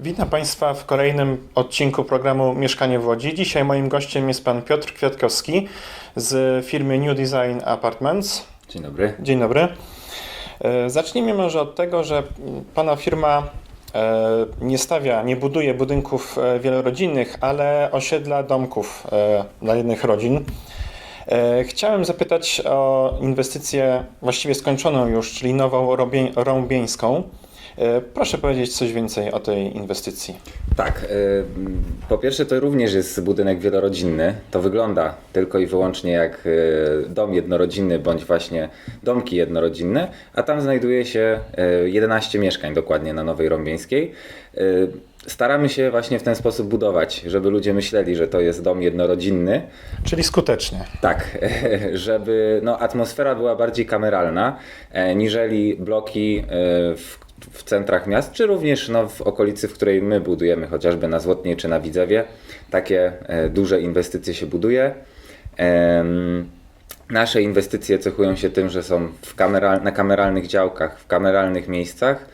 Witam Państwa w kolejnym odcinku programu Mieszkanie w Łodzi. Dzisiaj moim gościem jest Pan Piotr Kwiatkowski z firmy New Design Apartments. Dzień dobry. Dzień dobry. E, Zacznijmy może od tego, że Pana firma e, nie stawia, nie buduje budynków e, wielorodzinnych, ale osiedla domków dla jednych rodzin. E, Chciałem zapytać o inwestycję właściwie skończoną już, czyli nową Rąbieńską. E, Proszę powiedzieć coś więcej o tej inwestycji. Tak, y, po pierwsze to również jest budynek wielorodzinny. To wygląda tylko i wyłącznie jak dom jednorodzinny bądź właśnie domki jednorodzinne, a tam znajduje się y, 11 mieszkań dokładnie na Nowej Rąbieńskiej. Staramy się właśnie w ten sposób budować, żeby ludzie myśleli, że to jest dom jednorodzinny, Czyli skutecznie. Tak, żeby no, atmosfera była bardziej kameralna, e, niżeli bloki e, w, w centrach miast, czy również no, w okolicy, w której my budujemy, chociażby na Złotnie czy na Widzewie. Takie e, duże inwestycje się buduje. Nasze inwestycje cechują się tym, że są kameral, na kameralnych działkach, w kameralnych miejscach,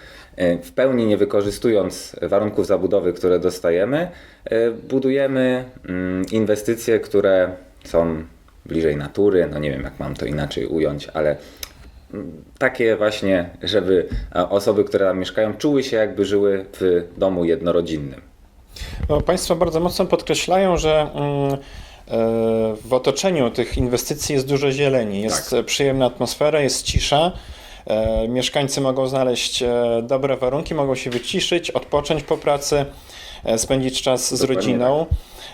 w pełni nie wykorzystując warunków zabudowy, które dostajemy, e, budujemy mm, inwestycje, które są bliżej natury. No nie wiem, jak mam to inaczej ująć, ale mm, takie właśnie, żeby e, osoby, które tam mieszkają, czuły się jakby żyły w domu jednorodzinnym. No, państwo bardzo mocno podkreślają, że mm, e, w otoczeniu tych inwestycji jest dużo zieleni, jest Tak. przyjemna atmosfera, jest cisza. E, Mieszkańcy mogą znaleźć e, dobre warunki, mogą się wyciszyć, odpocząć po pracy, e, spędzić czas z rodziną.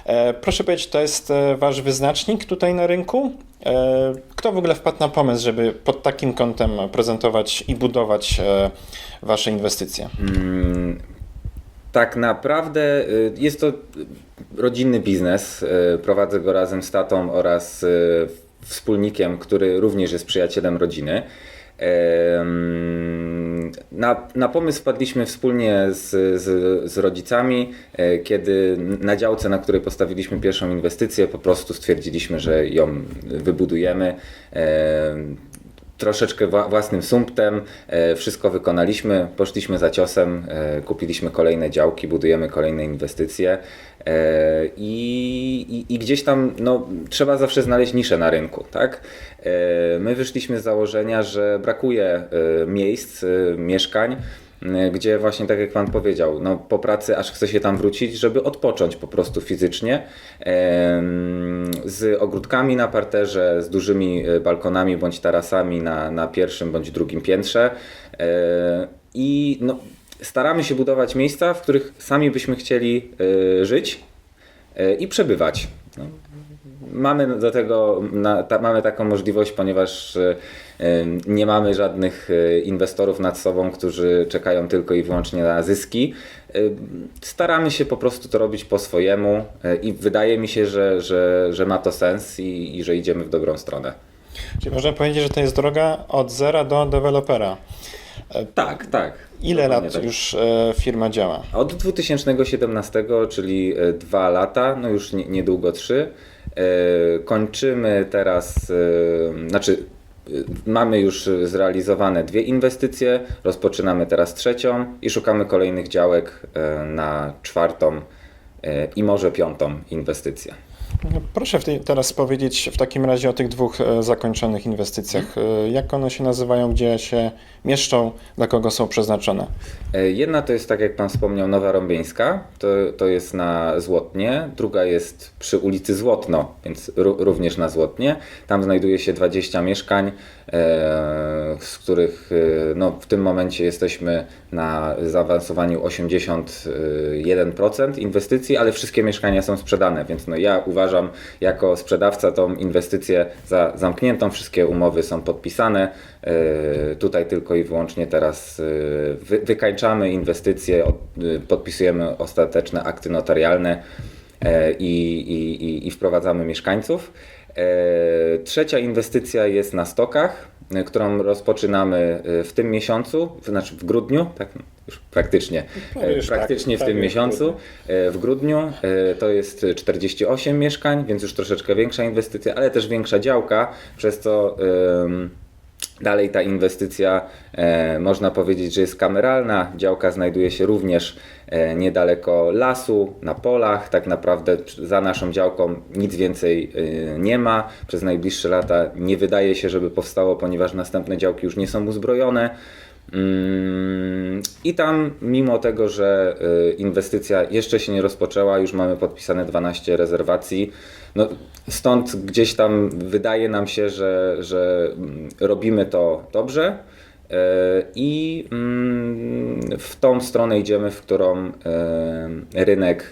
E, Proszę powiedzieć, to jest wasz wyznacznik tutaj na rynku? Kto w ogóle wpadł na pomysł, żeby pod takim kątem prezentować i budować wasze inwestycje? Mm, Tak naprawdę jest to rodzinny biznes. Prowadzę go razem z tatą oraz wspólnikiem, który również jest przyjacielem rodziny. Na, na pomysł wpadliśmy wspólnie z, z, z rodzicami, e, kiedy na działce, na której postawiliśmy pierwszą inwestycję, po prostu stwierdziliśmy, że ją wybudujemy. Troszeczkę wła- własnym sumptem, e, wszystko wykonaliśmy, poszliśmy za ciosem, e, kupiliśmy kolejne działki, budujemy kolejne inwestycje e, i, i, i gdzieś tam no, trzeba zawsze znaleźć niszę na rynku. Tak? My wyszliśmy z założenia, że brakuje miejsc, mieszkań, gdzie właśnie tak jak Pan powiedział, no, po pracy aż chce się tam wrócić, żeby odpocząć po prostu fizycznie z ogródkami na parterze, z dużymi e, balkonami bądź tarasami na, na pierwszym bądź drugim piętrze E, i no, staramy się budować miejsca, w których sami byśmy chcieli żyć i przebywać. No, Mamy do tego, na, ta, mamy taką możliwość, ponieważ e, e, nie mamy żadnych e, inwestorów nad sobą, którzy czekają tylko i wyłącznie na zyski. Staramy się po prostu to robić po swojemu i wydaje mi się, że, że, że ma to sens i, i że idziemy w dobrą stronę. Czyli można powiedzieć, że to jest droga od zera do dewelopera. Tak, tak. Ile lat tak. już firma działa? Od 2017, czyli dwa lata, no już nie- niedługo trzy. E, Kończymy teraz, e, znaczy e, mamy już zrealizowane dwie inwestycje, rozpoczynamy teraz trzecią i szukamy kolejnych działek na czwartą i może piątą inwestycję. Proszę tej, teraz powiedzieć w takim razie o tych dwóch e, zakończonych inwestycjach. E, Jak one się nazywają, gdzie się mieszczą, dla kogo są przeznaczone? E, Jedna to jest, tak jak Pan wspomniał, Nowa Rąbieńska, to, to jest na Złotnie. Druga jest przy ulicy Złotno, więc ró- również na Złotnie. Tam znajduje się 20 mieszkań, z których no, w tym momencie jesteśmy na zaawansowaniu 81% inwestycji, ale wszystkie mieszkania są sprzedane, więc no, ja uważam jako sprzedawca tą inwestycję za zamkniętą. Wszystkie umowy są podpisane. E, Tutaj tylko i wyłącznie teraz e, wy, wykańczamy inwestycje, e, podpisujemy ostateczne akty notarialne i, i, i, wprowadzamy mieszkańców. Trzecia inwestycja jest na stokach, którą rozpoczynamy w tym miesiącu, znaczy w grudniu, tak już praktycznie, No już tak, praktycznie w prawie tym w miesiącu, e, w grudniu. E, To jest 48 mieszkań, więc już troszeczkę większa inwestycja, ale też większa działka, przez co dalej ta inwestycja e, można powiedzieć, że jest kameralna. Działka znajduje się również e, niedaleko lasu, na polach. Tak naprawdę za naszą działką nic więcej e, nie ma. Przez najbliższe lata nie wydaje się, żeby powstało, ponieważ następne działki już nie są uzbrojone. Mm, I tam, mimo tego, że y, inwestycja jeszcze się nie rozpoczęła, już mamy podpisane 12 rezerwacji. No, stąd gdzieś tam wydaje nam się, że, że mm, robimy to dobrze y, i mm, w tą stronę idziemy, w którą y, rynek,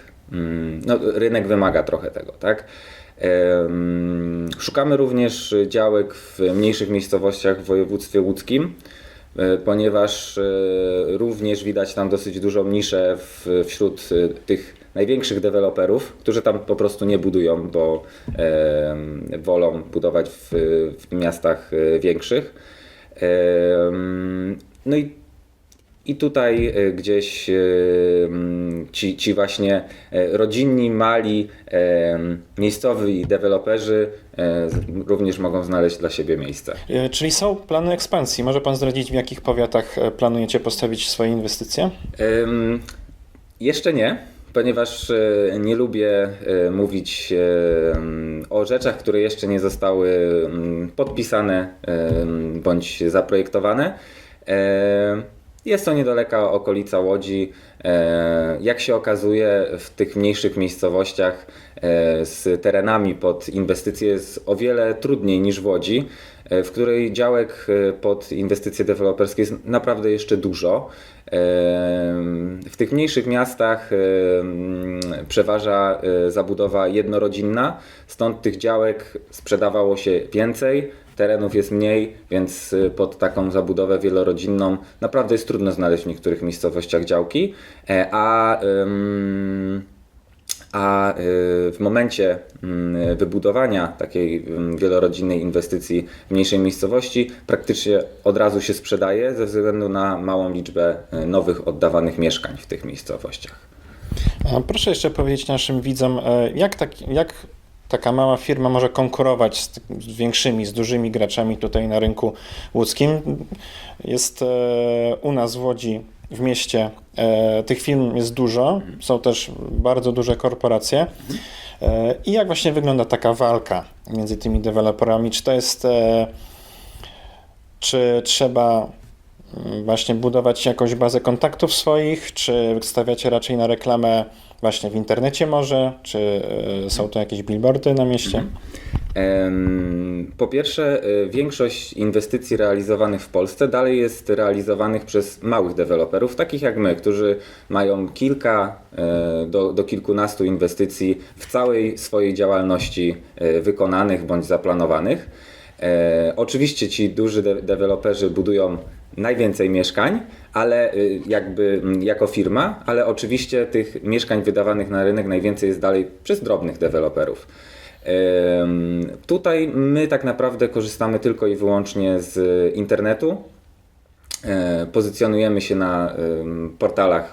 no, rynek wymaga trochę tego, tak? Szukamy również działek w mniejszych miejscowościach w województwie łódzkim, ponieważ e, również widać tam dosyć dużą niszę wśród e, tych największych deweloperów, którzy tam po prostu nie budują, bo wolą budować w, w miastach e, większych. No i i tutaj e, gdzieś e, ci, ci właśnie e, rodzinni, mali, e, miejscowi deweloperzy e, również mogą znaleźć dla siebie miejsce. Czyli są plany ekspansji. Może Pan zdradzić, w jakich powiatach planujecie postawić swoje inwestycje? Em, Jeszcze nie, ponieważ nie lubię mówić o rzeczach, które jeszcze nie zostały em, podpisane bądź zaprojektowane. Jest to niedaleka okolica Łodzi. E, Jak się okazuje, w tych mniejszych miejscowościach e, z terenami pod inwestycje jest o wiele trudniej niż w Łodzi, w której działek e, pod inwestycje deweloperskie jest naprawdę jeszcze dużo. E, W tych mniejszych miastach e, przeważa e, zabudowa jednorodzinna, stąd tych działek sprzedawało się więcej, terenów jest mniej, więc e, pod taką zabudowę wielorodzinną naprawdę jest trudno znaleźć w niektórych miejscowościach działki, E, a a y, w momencie mm, wybudowania takiej mm, wielorodzinnej inwestycji w mniejszej miejscowości praktycznie od razu się sprzedaje ze względu na małą liczbę y, nowych oddawanych mieszkań w tych miejscowościach. Proszę jeszcze powiedzieć naszym widzom, e, jak, tak, jak taka mała firma może konkurować z większymi, z dużymi graczami tutaj na rynku łódzkim. Jest e, u nas w Łodzi, w mieście, e, tych firm jest dużo, są też bardzo duże korporacje. E, I jak właśnie wygląda taka walka między tymi deweloperami? Czy to jest, e, czy trzeba mm, właśnie budować jakąś bazę kontaktów swoich, czy stawiacie raczej na reklamę właśnie w internecie może, czy są to jakieś billboardy na mieście? Po pierwsze, y, większość inwestycji realizowanych w Polsce dalej jest realizowanych przez małych deweloperów, takich jak my, którzy mają kilka e, do, do kilkunastu inwestycji w całej swojej działalności e, wykonanych bądź zaplanowanych. E, Oczywiście ci duży de- deweloperzy budują najwięcej mieszkań, ale jakby jako firma, ale oczywiście tych mieszkań wydawanych na rynek najwięcej jest dalej przez drobnych deweloperów. Tutaj my tak naprawdę korzystamy tylko i wyłącznie z internetu. E, Pozycjonujemy się na portalach,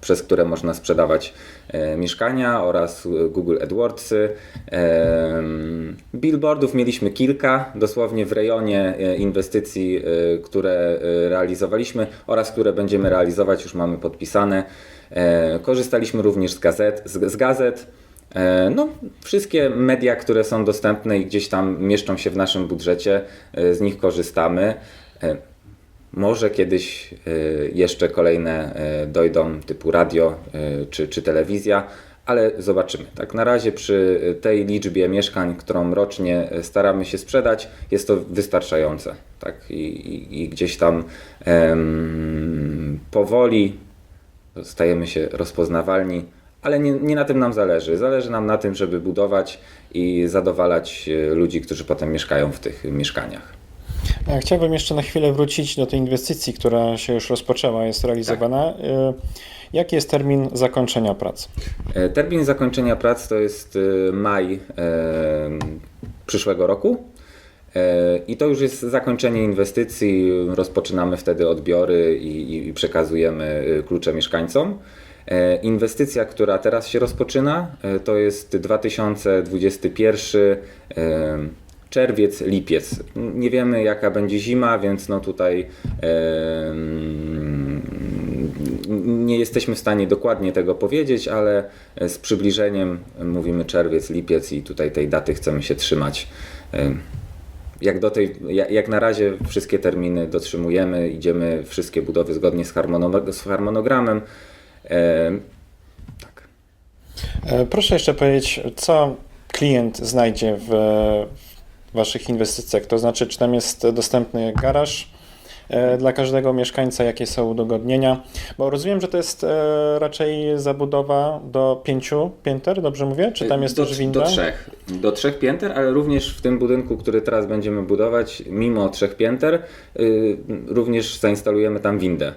przez które można sprzedawać e, mieszkania oraz e, Google AdWordsy. Billboardów mieliśmy kilka, dosłownie w rejonie inwestycji, które realizowaliśmy oraz które będziemy realizować, już mamy podpisane. Korzystaliśmy również z gazet. Z gazet. E, No, wszystkie media, które są dostępne i gdzieś tam mieszczą się w naszym budżecie, e, z nich korzystamy. E, Może kiedyś jeszcze kolejne dojdą, typu radio czy, czy telewizja, ale zobaczymy. Tak na razie przy tej liczbie mieszkań, którą rocznie staramy się sprzedać, jest to wystarczające. Tak? I, i, i gdzieś tam em, powoli stajemy się rozpoznawalni, ale nie, nie na tym nam zależy. Zależy nam na tym, żeby budować i zadowalać e, ludzi, którzy potem mieszkają w tych mieszkaniach. Ja chciałbym jeszcze na chwilę wrócić do tej inwestycji, która się już rozpoczęła, jest realizowana. E, Jaki jest termin zakończenia prac? E, Termin zakończenia prac to jest e, maj e, przyszłego roku. E, I to już jest zakończenie inwestycji. Rozpoczynamy wtedy odbiory i, i przekazujemy klucze mieszkańcom. E, Inwestycja, która teraz się rozpoczyna, e, to jest 2021 e, czerwiec, lipiec. Nie wiemy jaka będzie zima, więc no tutaj mm, nie jesteśmy w stanie dokładnie tego powiedzieć, ale z przybliżeniem mówimy czerwiec, lipiec i tutaj tej daty chcemy się trzymać. Jak, do tej, jak, na razie wszystkie terminy dotrzymujemy, idziemy wszystkie budowy zgodnie z harmonogramem. Tak. E, Proszę jeszcze powiedzieć, co klient znajdzie w w Waszych inwestycjach? To znaczy, czy tam jest dostępny garaż e, dla każdego mieszkańca, jakie są udogodnienia? Bo rozumiem, że to jest e, raczej zabudowa do pięciu pięter, dobrze mówię? Czy tam jest do, też winda? Do trzech. Do trzech pięter, ale również w tym budynku, który teraz będziemy budować, mimo trzech pięter, y, również zainstalujemy tam windę.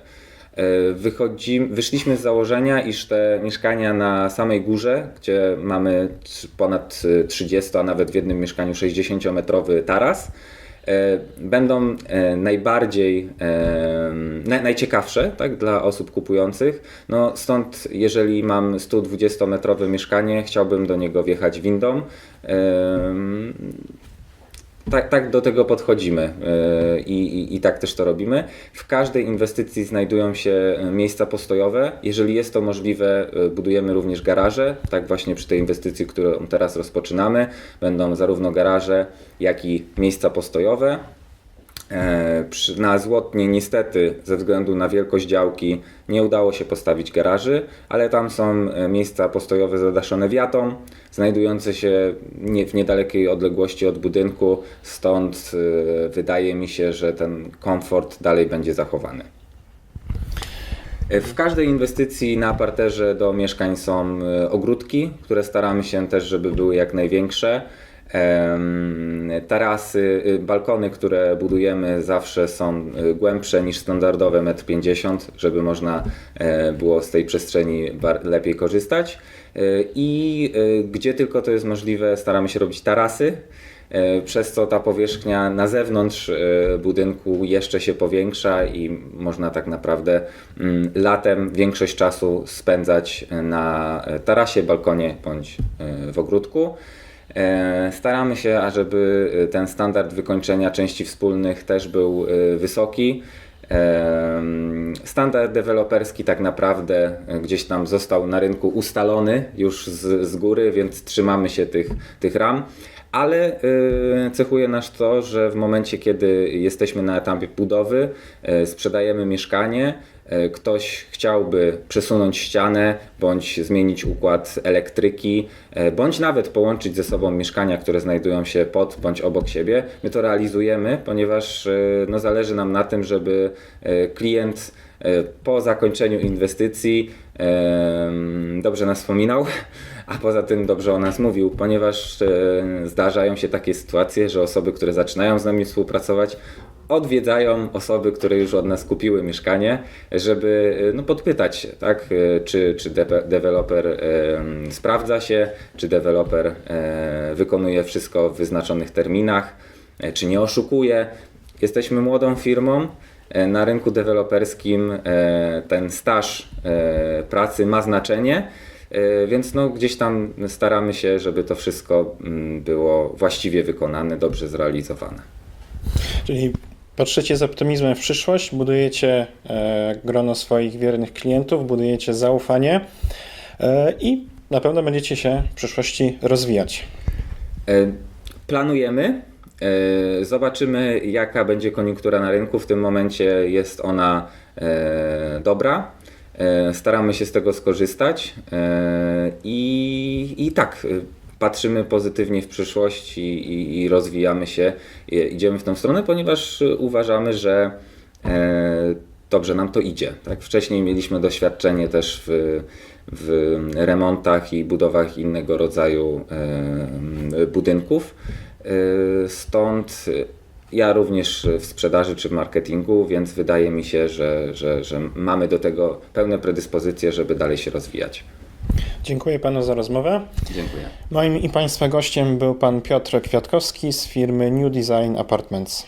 Y, Wychodzi, wyszliśmy z założenia, iż te mieszkania na samej górze, gdzie mamy ponad y, 30, a nawet w jednym mieszkaniu 60-metrowy taras, y, będą najbardziej naj, najciekawsze tak, dla osób kupujących. No, stąd, jeżeli mam 120-metrowe mieszkanie, chciałbym do niego wjechać windą. Tak, tak do tego podchodzimy yy, i, i, i tak też to robimy. W każdej inwestycji znajdują się e, miejsca postojowe. Jeżeli jest to możliwe, yy, budujemy również garaże. Tak właśnie przy tej inwestycji, którą teraz rozpoczynamy, będą zarówno garaże, jak i miejsca postojowe. E, Na Złotnie niestety ze względu na wielkość działki nie udało się postawić garaży, ale tam są e, miejsca postojowe zadaszone wiatą, znajdujące się w niedalekiej odległości od budynku, stąd e, wydaje mi się, że ten komfort dalej będzie zachowany. W każdej inwestycji na parterze do mieszkań są ogródki, które staramy się też, żeby były jak największe. Tarasy, y, balkony, które budujemy zawsze są y, głębsze niż standardowe 1,50 m, żeby można e, było z tej przestrzeni lepiej korzystać. Y, I gdzie tylko to jest możliwe, staramy się robić tarasy. E, przez co ta powierzchnia na zewnątrz budynku jeszcze się powiększa i można tak naprawdę mm, latem większość czasu spędzać na e, tarasie, balkonie bądź w ogródku. E, Staramy się, ażeby e, ten standard wykończenia części wspólnych też był e, wysoki. Standard deweloperski tak naprawdę gdzieś tam został na rynku ustalony już z, z góry, więc trzymamy się tych, tych ram. Ale cechuje nas to, że w momencie, kiedy jesteśmy na etapie budowy, sprzedajemy mieszkanie, ktoś chciałby przesunąć ścianę, bądź zmienić układ elektryki, y, bądź nawet połączyć ze sobą mieszkania, które znajdują się pod bądź obok siebie. My to realizujemy, ponieważ y, no, zależy nam na tym, żeby klient po zakończeniu inwestycji dobrze nas wspominał, a poza tym dobrze o nas mówił, ponieważ e, zdarzają się takie sytuacje, że osoby, które zaczynają z nami współpracować, odwiedzają osoby, które już od nas kupiły mieszkanie, żeby e, no, podpytać się, tak, e, czy, czy de- deweloper e, sprawdza się, czy deweloper e, wykonuje wszystko w wyznaczonych terminach, e, czy nie oszukuje. Jesteśmy młodą firmą. Na rynku deweloperskim ten staż pracy ma znaczenie, więc no, gdzieś tam staramy się, żeby to wszystko mm, było właściwie wykonane, dobrze zrealizowane. Czyli patrzycie z optymizmem w przyszłość, budujecie e, grono swoich wiernych klientów, budujecie zaufanie e, i na pewno będziecie się w przyszłości rozwijać. E, Planujemy. e, Zobaczymy, jaka będzie koniunktura na rynku. W tym momencie jest ona e, dobra. E, Staramy się z tego skorzystać e, i, i tak. e, Patrzymy pozytywnie w przyszłość i, i, i rozwijamy się, i idziemy w tą stronę, ponieważ uważamy, że dobrze nam to idzie. Tak? Wcześniej mieliśmy doświadczenie też w, w remontach i budowach innego rodzaju budynków. Stąd ja również e, w sprzedaży czy w marketingu, więc wydaje mi się, że, że, że mamy do tego pełne predyspozycje, żeby dalej się rozwijać. Dziękuję panu za rozmowę. Dziękuję. Moim i państwa gościem był pan Piotr Kwiatkowski z firmy New Design Apartments.